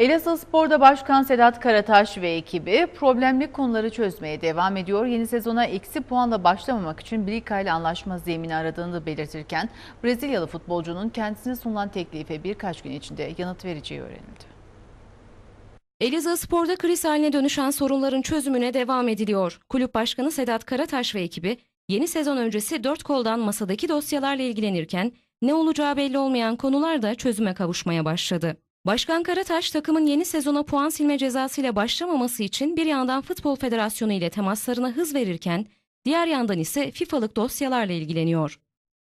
Elazığ Spor'da Başkan Sedat Karataş ve ekibi problemli konuları çözmeye devam ediyor. Yeni sezona eksi puanla başlamamak için Brika ile anlaşma zemini aradığını belirtirken Brezilyalı futbolcunun kendisine sunulan teklife birkaç gün içinde yanıt vereceği öğrenildi. Elazığ Spor'da kriz haline dönüşen sorunların çözümüne devam ediliyor. Kulüp Başkanı Sedat Karataş ve ekibi yeni sezon öncesi dört koldan masadaki dosyalarla ilgilenirken ne olacağı belli olmayan konular da çözüme kavuşmaya başladı. Başkan Karataş takımın yeni sezona puan silme cezasıyla başlamaması için bir yandan Futbol Federasyonu ile temaslarına hız verirken diğer yandan ise FIFA'lık dosyalarla ilgileniyor.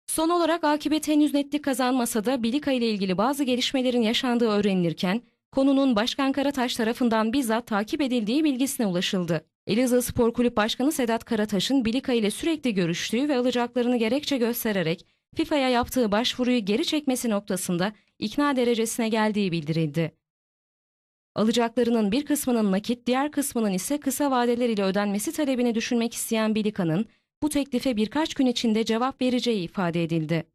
Son olarak akıbet henüz netlik kazanmasa da Bilika ile ilgili bazı gelişmelerin yaşandığı öğrenilirken konunun Başkan Karataş tarafından bizzat takip edildiği bilgisine ulaşıldı. Elazığ Spor Kulüp Başkanı Sedat Karataş'ın Bilika ile sürekli görüştüğü ve alacaklarını gerekçe göstererek FIFA'ya yaptığı başvuruyu geri çekmesi noktasında ikna derecesine geldiği bildirildi. Alacaklarının bir kısmının nakit, diğer kısmının ise kısa vadeler ile ödenmesi talebini düşünmek isteyen Bilika'nın bu teklife birkaç gün içinde cevap vereceği ifade edildi.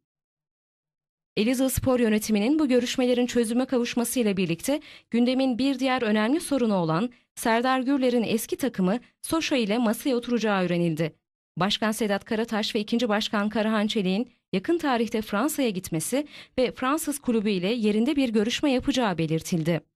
Elazığ Spor Yönetimi'nin bu görüşmelerin çözüme kavuşmasıyla birlikte gündemin bir diğer önemli sorunu olan Serdar Gürler'in eski takımı Soşa ile masaya oturacağı öğrenildi. Başkan Sedat Karataş ve ikinci Başkan Karahan Çelik'in yakın tarihte Fransa'ya gitmesi ve Fransız kulübü ile yerinde bir görüşme yapacağı belirtildi.